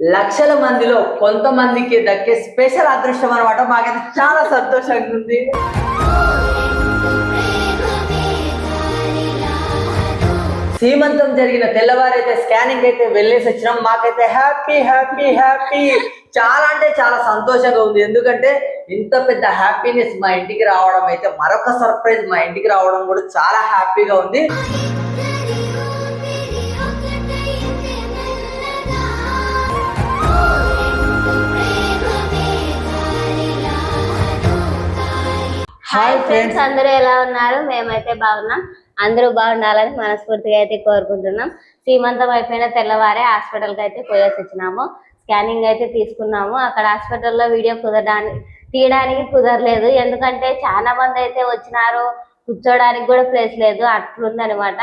లక్షల మందిలో కొంతమందికి దక్కే స్పెషల్ అదృష్టం అనమాట మాకైతే చాలా సంతోషంగా ఉంది. సీమంతం జరిగిన తెల్లవారైతే స్కానింగ్ అయితే వెళ్ళేసి వచ్చినాం. మాకైతే హ్యాపీ హ్యాపీ హ్యాపీ. చాలా అంటే చాలా సంతోషంగా ఉంది. ఎందుకంటే ఇంత పెద్ద హ్యాపీనెస్ మా ఇంటికి రావడం అయితే మరొక సర్ప్రైజ్ మా ఇంటికి రావడం కూడా చాలా హ్యాపీగా ఉంది. హాయ్ ఫ్రెండ్స్ అందరూ ఎలా ఉన్నారు? మేమైతే బాగున్నాం. అందరూ బాగుండాలని మనస్ఫూర్తిగా అయితే కోరుకుంటున్నాం. సీమంతం అయిపోయిన తెల్లవారే హాస్పిటల్కి అయితే పోయేసి వచ్చినాము. స్కానింగ్ అయితే తీసుకున్నాము. అక్కడ హాస్పిటల్లో వీడియో కుదరడానికి తీయడానికి కుదరలేదు. ఎందుకంటే చాలా మంది అయితే వచ్చినారు. కూర్చోడానికి కూడా ప్లేస్ లేదు. అట్లుంది అనమాట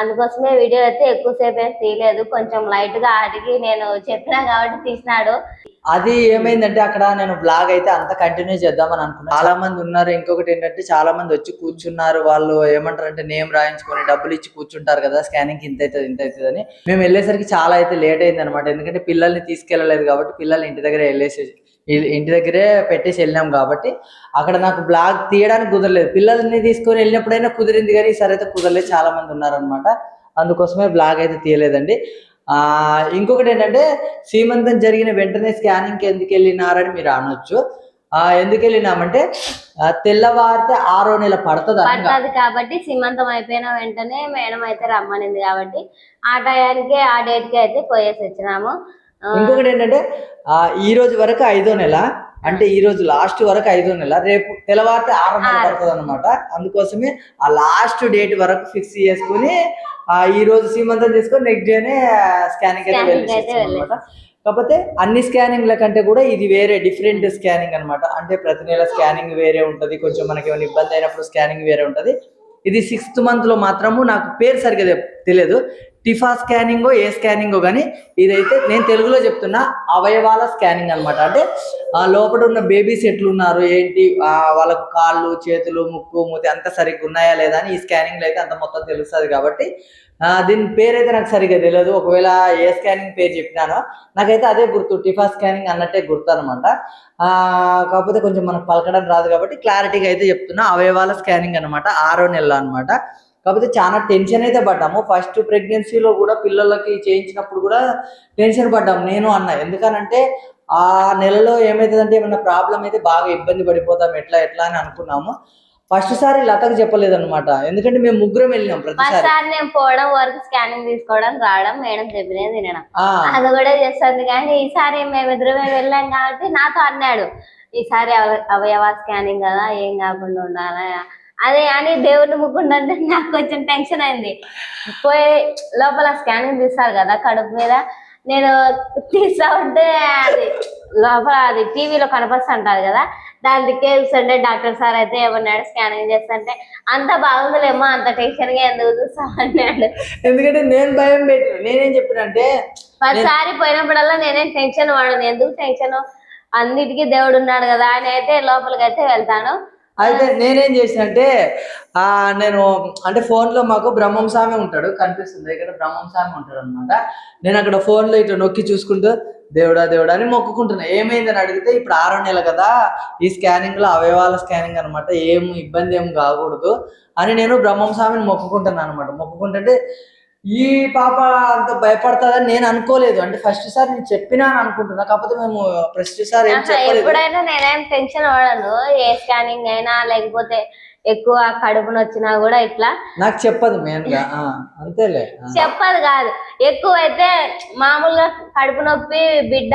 అందుకోసమే వీడియో అయితే ఎక్కువసేపు ఏం తీయలేదు. కొంచెం లైట్గా అడిగి నేను చెప్పినా కాబట్టి తీసినాడు. అది ఏమైందంటే అక్కడ నేను బ్లాగ్ అయితే అంత కంటిన్యూ చేద్దామని అనుకున్నాను చాలా మంది ఉన్నారు. ఇంకొకటి ఏంటంటే చాలా మంది వచ్చి కూర్చున్నారు. వాళ్ళు ఏమంటారు అంటే నేమ్ రాయించుకొని డబ్బులు ఇచ్చి కూర్చుంటారు కదా స్కానింగ్ ఇంత అవుతుంది ఇంత అవుతుంది అని మేము వెళ్ళేసరికి చాలా అయితే లేట్ అయింది అనమాట ఎందుకంటే పిల్లల్ని తీసుకెళ్ళలేదు కాబట్టి పిల్లల్ని ఇంటి దగ్గర వెళ్ళేసి ఇంటి దగ్గరే పెట్టేసి వెళ్ళినాం కాబట్టి అక్కడ నాకు బ్లాగ్ తీయడానికి కుదరలేదు. పిల్లల్ని తీసుకొని వెళ్ళినప్పుడైనా కుదిరింది కానీ ఈసారి అయితే కుదరలేదు. చాలా మంది ఉన్నారనమాట అందుకోసమే బ్లాగ్ అయితే తీయలేదండి. ఇంకొకటి ఏంటంటే సీమంతం జరిగిన వెంటనే స్కానింగ్కి ఎందుకు వెళ్ళినారని మీరు అనొచ్చు. ఆ ఎందుకు వెళ్ళినామంటే తెల్లవారితే ఆరో నెల పడుతుంది పడుతుంది కాబట్టి సీమంతం అయిపోయిన వెంటనే మేడం అయితే రమ్మనింది కాబట్టి ఆ టయానికి ఆ డేట్కి అయితే పోయేసి వచ్చినాము. ఇంకొకటి ఏంటంటే ఈ రోజు వరకు ఐదో నెల. అంటే ఈ రోజు లాస్ట్ వరకు ఐదో నెల రేపు తెల్లవారితే ఆరో నెల ఆరు. పడుతుంది అనమాట అందుకోసమే ఆ లాస్ట్ డేట్ వరకు ఫిక్స్ చేసుకుని ఆ ఈ రోజు సీమంతం చేసుకొని నెక్స్ట్ డేనే స్కానింగ్ అయితే అనమాట కాకపోతే అన్ని స్కానింగ్ల కంటే కూడా ఇది వేరే డిఫరెంట్ స్కానింగ్ అన్నమాట. అంటే ప్రతి నెల స్కానింగ్ వేరే ఉంటది కొంచెం మనకి ఏమైనా ఇబ్బంది అయినప్పుడు స్కానింగ్ వేరే ఉంటది. ఇది సిక్స్త్ మంత్లో మాత్రము నాకు పేరు సరిగ్గా తెలియదు. టిఫా స్కానింగో ఏ స్కానింగో కానీ ఇదైతే నేను తెలుగులో చెప్తున్నా అవయవాల స్కానింగ్ అనమాట అంటే ఆ లోపల ఉన్న బేబీస్ ఎట్లున్నారు ఏంటి వాళ్ళకు కాళ్ళు చేతులు ముక్కు మూతి అంత సరిగ్గా ఉన్నాయా లేదా అని ఈ స్కానింగ్లో అయితే అంత మొత్తం తెలుస్తుంది కాబట్టి దీని పేరైతే నాకు సరిగ్గా తెలియదు ఒకవేళ ఏ స్కానింగ్ పేరు చెప్పినానో నాకైతే అదే గుర్తు టిఫా స్కానింగ్ అన్నట్టే గుర్తు అనమాట కాకపోతే కొంచెం మనకు పలకడం రాదు కాబట్టి క్లారిటీగా అయితే చెప్తున్నా అవయవాల స్కానింగ్ అనమాట ఆరో నెల అనమాట కాకపోతే చాలా టెన్షన్ అయితే పడ్డాము. ఫస్ట్ ప్రెగ్నెన్సీలో కూడా పిల్లలకి చేయించినప్పుడు కూడా టెన్షన్ పడ్డాము నేను అన్న. ఎందుకనంటే ఆ నెలలో ఏమవుతుందంటే ఏమైనా ప్రాబ్లం అయితే బాగా ఇబ్బంది పడిపోతాం. ఎట్లా ఎట్లా అని అనుకున్నాము. ఫస్ట్ సారి లతకు చెప్పలేదు అనమాట ఎందుకంటే మేము ముగ్గురం వెళ్ళినాం ప్రతిసారి. నేను పోవడం వరకు స్కానింగ్ తీసుకోవడం రావడం మేడం చెప్పినది తినడం. అది కూడా చేస్తుంది. కానీ ఈసారి మేమిద్దరమే వెళ్ళాం కాబట్టి నాతో అన్నాడు. ఈసారి అవ- అవయవ స్కానింగ్ కదా ఏం కాకుండా ఉండాలా అదే అని దేవుడిని ముక్కుంటే నాకు కొంచెం టెన్షన్ అయింది. పోయి లోపల స్కానింగ్ తీస్తారు కదా కడుపు మీద. నేను తీస్తా ఉంటే అది లోపల అది టీవీలో కనపస్తుంటది కదా. దాని దిక్కే చూస్తుంటే డాక్టర్ సార్ అయితే ఏమన్నాడు? స్కానింగ్ చేస్తుంటే అంత బాగుందిలేమ్మా అంత టెన్షన్గా ఎందుకు చూస్తా అన్నాడు. ఎందుకంటే నేను భయం పెట్టిన. నేనేం చెప్పినంటే ప్రతిసారి పోయినప్పుడల్లా నేనేం టెన్షన్ పడను ఎందుకు టెన్షన్ అన్నిటికీ దేవుడు ఉన్నాడు కదా. అని అయితే లోపలికి అయితే వెళ్తాను. అయితే నేనేం చేసినంటే ఆ నేను అంటే ఫోన్లో మాకు బ్రహ్మం స్వామి ఉంటాడు కనిపిస్తుంది. ఇక్కడ బ్రహ్మం స్వామి ఉంటాడు అనమాట నేను అక్కడ ఫోన్లో ఇట్లా నొక్కి చూసుకుంటూ దేవుడా దేవుడా అని మొక్కుకుంటున్నా. ఏమైందని అడిగితే ఇప్పుడు ఆరో నెల కదా ఈ స్కానింగ్లో అవయవాల స్కానింగ్ అనమాట ఏం ఇబ్బంది ఏం కాకూడదు అని నేను బ్రహ్మం స్వామిని మొక్కుకుంటున్నాను అనమాట మొక్కుకుంటుంటే ఈ పాప అంత భయపడుతుందని నేను అనుకోలేదు. అంటే ఫస్ట్ సారి నేను చెప్పినా అని అనుకుంటున్నా. కాకపోతే మేము ఫస్ట్ సారి ఏం ఆహా, చెప్పలేదు. ఎప్పుడైనా నేనేం టెన్షన్ పడను. ఏ స్కానింగ్ అయినా లేకపోతే ఎక్కువ కడుపున వచ్చినా కూడా ఇట్లా నాకు చెప్పదు మెయిన్గా. అంతేలే. చెప్పదు కాదు. ఎక్కువ అయితే మామూలుగా కడుపు నొప్పి బిడ్డ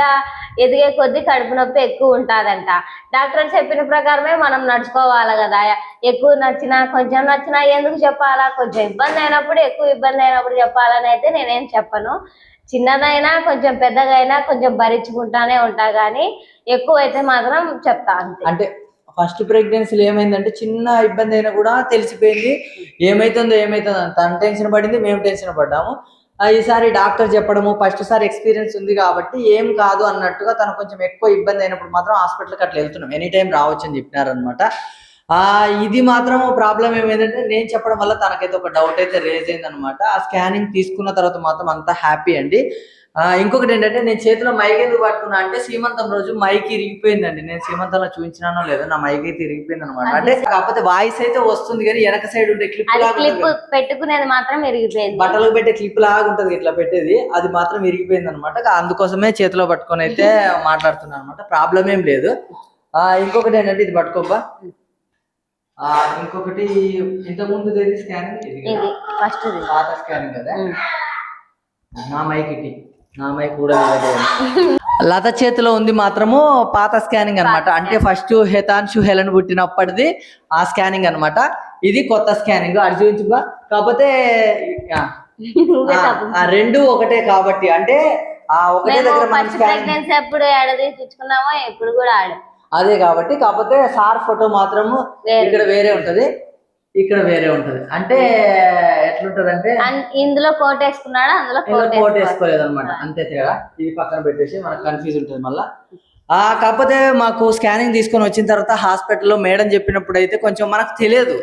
ఎదిగే కొద్దీ కడుపు నొప్పి ఎక్కువ ఉంటుందంట. డాక్టర్ చెప్పిన ప్రకారమే మనం నడుచుకోవాలి కదా. ఎక్కువ నచ్చినా కొంచెం నచ్చినా ఎందుకు చెప్పాలా? కొంచెం ఇబ్బంది అయినప్పుడు ఎక్కువ ఇబ్బంది అయినప్పుడు చెప్పాలని అయితే నేనేం చెప్పను. చిన్నదైనా కొంచెం పెద్దదైనా కొంచెం భరించుకుంటానే ఉంటా కానీ ఎక్కువ అయితే మాత్రం చెప్తా అంటే ఫస్ట్ ప్రెగ్నెన్సీలో ఏమైందంటే చిన్న ఇబ్బంది అయినా కూడా తెలిసిపోయింది. ఏమైతుందో ఏమైతుందో తను టెన్షన్ పడింది మేము టెన్షన్ పడ్డాము. ఈసారి డాక్టర్ చెప్పడము ఫస్ట్ సారి ఎక్స్పీరియన్స్ ఉంది కాబట్టి ఏం కాదు అన్నట్టుగా తను కొంచెం ఎక్కువ ఇబ్బంది అయినప్పుడు మాత్రం హాస్పిటల్కి అట్లా వెళ్తున్నాం. ఎనీ టైం రావచ్చు అని చెప్పినారనమాట ఇది మాత్రం ప్రాబ్లం ఏమైందంటే నేను చెప్పడం వల్ల తనకైతే ఒక డౌట్ అయితే రేజ్ అయింది అనమాట ఆ స్కానింగ్ తీసుకున్న తర్వాత మాత్రం అంతా హ్యాపీ అండి. ఇంకొకటి ఏంటంటే నేను చేతిలో మైక్ ఎందుకు పట్టుకున్నా అంటే సీమంతం రోజు మైక్ ఇరిగిపోయిందండి. నేను సీమంతంలో చూపించినానో లేదో నా మైక్ అయితే ఇరిగిపోయింది అనమాట అంటే కాకపోతే వాయిస్ అయితే వస్తుంది కానీ వెనక సైడ్ ఉండే క్లిప్ క్లిప్. పెట్టుకునేది మాత్రం ఇరిగిపోయింది. బట్టలకు పెట్టే క్లిప్ లాగా ఉంటది ఇట్లా పెట్టేది. అది మాత్రం ఇరిగిపోయింది అనమాట అందుకోసమే చేతిలో పట్టుకొని అయితే మాట్లాడుతున్నాను అనమాట ప్రాబ్లం ఏం లేదు. ఆ ఇంకొకటి ఏంటంటే ఇది పట్టుకోబ్బా. ఇంకొకటి ఇంతకు ముందు స్కానింగ్ ఇది ఫస్ట్ పాత స్కానింగ్ కదా? నా మైక్ నా మైక్ కూడా. లత చేతిలో ఉంది మాత్రము పాత స్కానింగ్ అన్నమాట. అంటే ఫస్ట్ హెతాన్షు హెలన్ పుట్టినప్పటిది ఆ స్కానింగ్ అన్నమాట. ఇది కొత్త స్కానింగ్ అది చూపించుగా కాకపోతే రెండు ఒకటే కాబట్టి. అంటే ఆ ఒకటే దగ్గర ప్రెగ్నెన్సీ ఎప్పుడు తీపించుకున్నామో ఎప్పుడు కూడా ఆడు. అదే కాబట్టి కాకపోతే సార్ ఫోటో మాత్రము. ఇక్కడ వేరే ఉంటది. ఇక్కడ వేరే ఉంటది. అంటే ఎట్లుంటది అంటే ఇందులో కోట్ వేసుకున్నాడు? అందులో కోట్ వేసుకోలేదు అనమాట అంతే తేడా. ఇది పక్కన పెట్టేసి మనకు కన్ఫ్యూజ్ ఉంటుంది మళ్ళా. ఆ కాకపోతే మాకు స్కానింగ్ తీసుకొని వచ్చిన తర్వాత హాస్పిటల్లో మేడం చెప్పినప్పుడు అయితే కొంచెం మనకు తెలియదు.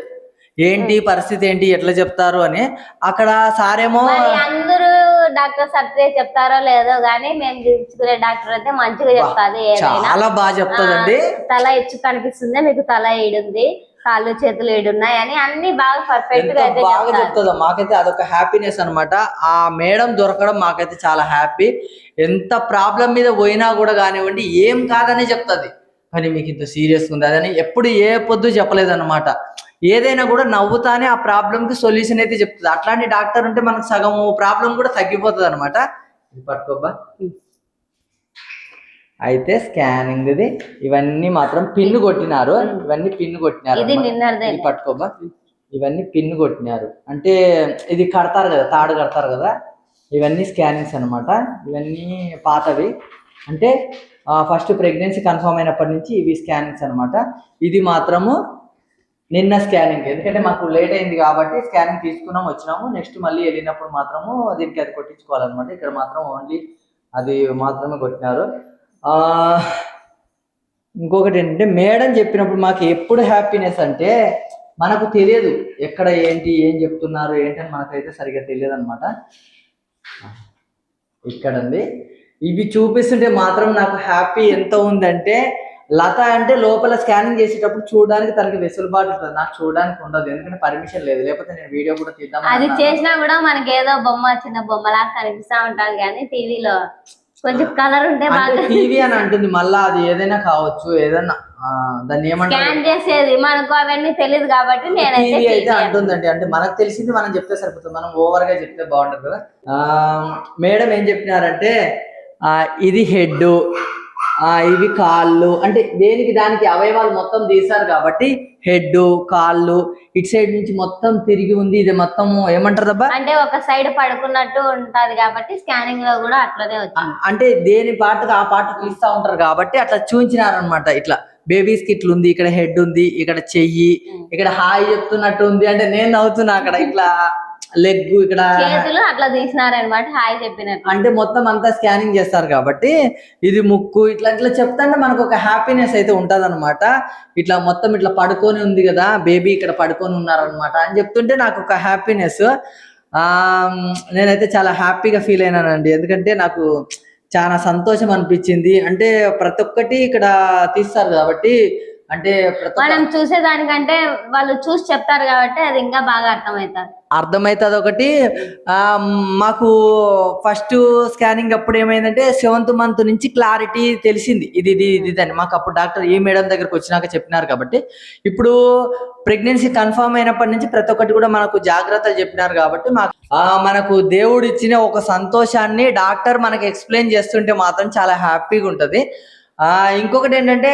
ఏంటి పరిస్థితి ఏంటి? ఎట్లా చెప్తారు అని. అక్కడ సారేమో అందరూ డాక్టర్ సత్య చెప్తారో లేదో గానీ మేము చూపించుకునే డాక్టర్ అయితే మంచిగా చెప్తాది ఏదైనా. చాలా బాగా చెప్తుందండి. తల ఎచ్చు కనిపిస్తుంది మీకు తల ఈడుంది కాళ్ళు చేతులు ఈడున్నాయి అని అన్ని బాగా పర్ఫెక్ట్గా అయితే బాగా చెప్తుందో మాకైతే అదొక హ్యాపీనెస్ అన్నమాట. ఆ మేడం దొరకడం మాకైతే చాలా హ్యాపీ ఎంత ప్రాబ్లం మీద పోయినా కూడా కానివ్వండి ఏం కాదని చెప్తుంది. కానీ మీకు ఇంత సీరియస్ ఉంది అదని ఎప్పుడు ఏ పొద్దు చెప్పలేదు అనమాట ఏదైనా కూడా నవ్వుతానే ఆ ప్రాబ్లం కి సొల్యూషన్ అయితే చెప్తుంది. అట్లాంటి డాక్టర్ ఉంటే మనకు సగం ప్రాబ్లం కూడా తగ్గిపోతుంది అనమాట ఇది పట్టుకోబ్బా. అయితే స్కానింగ్ ఇది ఇవన్నీ మాత్రం పిన్ను కొట్టినారు. ఇవన్నీ పిన్ను కొట్టినారు పట్టుకోబ్బా. ఇవన్నీ పిన్ కొట్టినారు. అంటే ఇది కడతారు కదా తాడు కడతారు కదా ఇవన్నీ స్కానింగ్స్ అన్నమాట. ఇవన్నీ పాతవి. అంటే ఫస్ట్ ప్రెగ్నెన్సీ కన్ఫర్మ్ అయినప్పటి నుంచి ఇవి స్కానింగ్స్ అన్నమాట. ఇది మాత్రము నిన్న స్కానింగ్. ఎందుకంటే మాకు లేట్ అయింది కాబట్టి స్కానింగ్ తీసుకున్నాం వచ్చినాము. నెక్స్ట్ మళ్ళీ వెళ్ళినప్పుడు మాత్రము దీనికి అది కొట్టించుకోవాలన్నమాట. ఇక్కడ మాత్రం ఓన్లీ అది మాత్రమే కొట్టినారు. ఇంకొకటి ఏంటంటే మేడం చెప్పినప్పుడు మాకు ఎప్పుడు హ్యాపీనెస్ అంటే మనకు తెలియదు ఎక్కడ ఏంటి ఏం చెప్తున్నారు ఏంటని మనకైతే సరిగ్గా తెలియదు అనమాట ఇక్కడ ఇవి చూపిస్తుంటే మాత్రం నాకు హ్యాపీ ఎంత ఉందంటే లత అంటే లోపల స్కానింగ్ చేసేటప్పుడు చూడడానికి తనకి వెసులుబాటు ఉంటుంది. నాకు చూడడానికి ఉండదు. ఎందుకంటే పర్మిషన్ లేదు. లేకపోతే నేను వీడియో కూడా తీద్దాం అది చేసినా కూడా మనకి ఏదో బొమ్మ చిన్న బొమ్మలా కనిపిస్తా ఉంటది కానీ టీవీలో కొంచెం కలర్ ఉంటే టీవీ అని అంటుంది. మళ్ళా అది ఏదైనా కావచ్చు ఏదైనా దాన్ని ఏమంటారు? స్కాన్ చేసేది మనకు అవన్నీ తెలియదు కాబట్టి నేనైతే టీవీ అయితే అంటుందండి. అంటే మనకు తెలిసింది మనం చెప్తే సరిపోతుంది. మనం ఓవర్గా చెప్తే బాగుంటుంది కదా. ఆ, మేడం ఏం చెప్పినారంటే ఆ, ఇది హెడ్ ఇవి కాళ్ళు. అంటే దేనికి దానికి అవయవాలు మొత్తం తీశారు కాబట్టి హెడ్ కాళ్ళు ఇటు సైడ్ నుంచి మొత్తం తిరిగి ఉంది. ఇది మొత్తం ఏమంటారు దబ్బా అంటే ఒక సైడ్ పడుకున్నట్టు ఉంటది కాబట్టి స్కానింగ్లో కూడా అట్లనే అంటే దేని పాటకు ఆ పాట తీస్తా ఉంటారు కాబట్టి అట్లా చూపించినారనమాట ఇట్లా బేబీస్కి ఇట్లా ఉంది ఇక్కడ హెడ్ ఉంది ఇక్కడ చెయ్యి ఇక్కడ హాయ్ చెప్తున్నట్టు ఉంది అంటే నేను నవ్వుతున్నా అక్కడ ఇట్లా. లెగ్ ఇక్కడ చేతులు అట్లా తీసినారనమాట హాయ్ చెప్పినట్టు. అంటే మొత్తం అంతా స్కానింగ్ చేస్తారు కాబట్టి ఇది ముక్కు ఇట్లా ఇట్లా చెప్తాంటే మనకు ఒక హ్యాపీనెస్ అయితే ఉంటది ఇట్లా మొత్తం ఇట్లా పడుకొని ఉంది కదా బేబీ ఇక్కడ పడుకొని ఉన్నారనమాట అని చెప్తుంటే నాకు ఒక హ్యాపీనెస్. ఆ నేనైతే చాలా హ్యాపీగా ఫీల్ అయినానండి. ఎందుకంటే నాకు చాలా సంతోషం అనిపించింది. అంటే ప్రతి ఒక్కటి ఇక్కడ తీస్తారు కాబట్టి అంటే మనం చూసేదానికంటే వాళ్ళు చూసి చెప్తారు కాబట్టి అది ఇంకా బాగా అర్థమవుతుంది అర్థమవుతుంది ఒకటి. ఆ, మాకు ఫస్ట్ స్కానింగ్ అప్పుడు ఏమైందంటే సెవెంత్ మంత్ నుంచి క్లారిటీ తెలిసింది. ఇది ఇది ఇది అని. మాకు అప్పుడు డాక్టర్ ఈ మేడం దగ్గరకు వచ్చినాక చెప్పినారు కాబట్టి. ఇప్పుడు ప్రెగ్నెన్సీ కన్ఫర్మ్ అయినప్పటి నుంచి ప్రతి ఒక్కటి కూడా మనకు జాగ్రత్తలు చెప్పినారు కాబట్టి మాకు ఆ, మనకు దేవుడు ఇచ్చిన ఒక సంతోషాన్ని డాక్టర్ మనకి ఎక్స్ప్లెయిన్ చేస్తుంటే మాత్రం చాలా హ్యాపీగా ఉంటుంది. ఆ ఇంకొకటి ఏంటంటే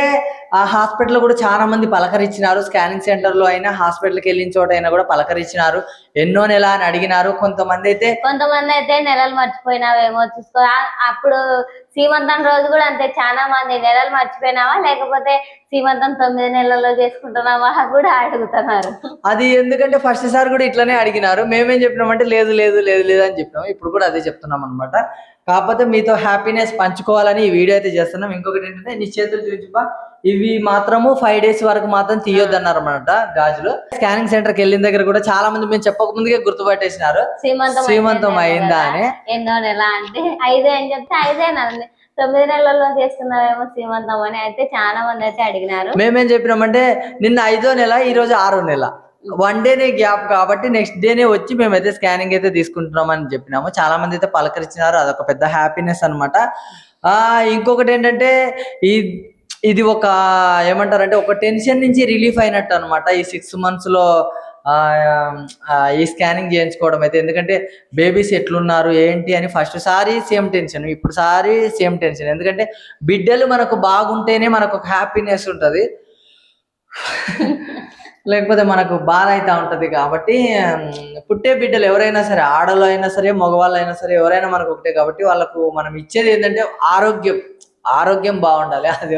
ఆ హాస్పిటల్ కూడా చాలా మంది పలకరించినారు. స్కానింగ్ సెంటర్లో అయినా హాస్పిటల్కి వెళ్ళిన చోట అయినా కూడా పలకరించినారు. ఎన్నో నెల అని అడిగినారు. కొంతమంది అయితే కొంతమంది అయితే నెలలు మర్చిపోయినావేమో చూసుకో. అప్పుడు సీమంతం రోజు కూడా అంతే. చాలా మంది నెలలు మర్చిపోయినావా? లేకపోతే సీమంతం తొమ్మిది నెలల్లో చేసుకుంటున్నావా కూడా అడుగుతున్నారు. అది ఎందుకంటే ఫస్ట్ సార్ కూడా ఇట్లనే అడిగినారు. మేమేం చెప్పినామంటే లేదు లేదు లేదు లేదు అని చెప్పినాము ఇప్పుడు కూడా అదే చెప్తున్నాం అనమాట కాకపోతే మీతో హ్యాపీనెస్ పంచుకోవాలని ఈ వీడియో అయితే చేస్తున్నాం. ఇంకొకటి ఏంటంటే నీ చేతులు ఇవి మాత్రము ఫైవ్ డేస్ వరకు మాత్రం తీయొద్దు అన్నారు అనమాట గాజులు. స్కానింగ్ సెంటర్కి వెళ్ళిన దగ్గర కూడా చాలా మంది మేము చెప్పక ముందుకే గుర్తుపట్టేసినారు. శ్రీమంతం అయిందా. అని. ఎన్నో నెల అంటే ఐదే అని చెప్తే ఐదేనండి తొమ్మిది నెలల్లో చేసుకున్నారేమో శ్రీమంతం అని అయితే చాలా మంది అయితే అడిగినారు. మేమేం చెప్పినామంటే నిన్న ఐదో నెల ఈ రోజు ఆరో నెల. వన్ డేనే గ్యాప్ కాబట్టి నెక్స్ట్ డేనే వచ్చి మేమైతే స్కానింగ్ అయితే తీసుకుంటున్నాం అని చెప్పినాము. చాలా మంది అయితే పలకరించినారు. అదొక పెద్ద హ్యాపీనెస్ అనమాట ఆ ఇంకొకటి ఏంటంటే ఈ ఇది ఒక ఏమంటారంటే ఒక టెన్షన్ నుంచి రిలీఫ్ అయినట్టు అనమాట ఈ సిక్స్ మంత్స్లో ఈ స్కానింగ్ చేయించుకోవడం అయితే. ఎందుకంటే బేబీస్ ఎట్లున్నారు ఏంటి అని ఫస్ట్ సారి సేమ్ టెన్షన్ ఇప్పుడు సారి సేమ్ టెన్షన్ ఎందుకంటే బిడ్డలు మనకు బాగుంటేనే మనకు ఒక హ్యాపీనెస్ ఉంటుంది. లేకపోతే మనకు బాధ అయితే ఉంటది కాబట్టి పుట్టే బిడ్డలు ఎవరైనా సరే ఆడలు అయినా సరే మగవాళ్ళు అయినా సరే ఎవరైనా మనకు ఒకటే కాబట్టి వాళ్ళకు మనం ఇచ్చేది ఏంటంటే ఆరోగ్యం. ఆరోగ్యం బాగుండాలి. అది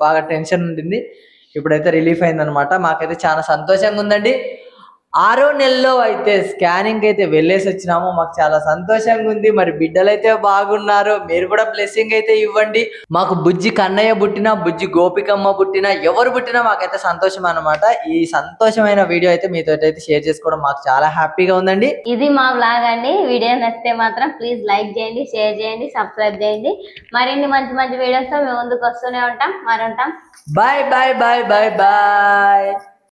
బాగా టెన్షన్ ఉండింది. ఇప్పుడైతే రిలీఫ్ అయిందనమాట మాకైతే చాలా సంతోషంగా ఉందండి. ఆరో నెలలో అయితే స్కానింగ్ అయితే వెళ్ళేసి వచ్చినాము. మాకు చాలా సంతోషంగా ఉంది. మరి బిడ్డలైతే బాగున్నారు. మీరు కూడా బ్లెస్సింగ్ అయితే ఇవ్వండి. మాకు బుజ్జి కన్నయ్య పుట్టినా బుజ్జి గోపికమ్మ పుట్టినా ఎవరు పుట్టినా మాకైతే సంతోషం అన్నమాట. ఈ సంతోషమైన వీడియో అయితే మీతో అయితే షేర్ చేసుకోవడం మాకు చాలా హ్యాపీగా ఉందండి. ఇది మా బ్లాగ్ అండి. వీడియో నచ్చితే మాత్రం ప్లీజ్ లైక్ చేయండి షేర్ చేయండి సబ్స్క్రైబ్ చేయండి. మరిన్ని మంచి మంచి వీడియోస్తో మేము ముందుకు వస్తూనే ఉంటాం. మరి ఉంటాం bye bye bye bye bye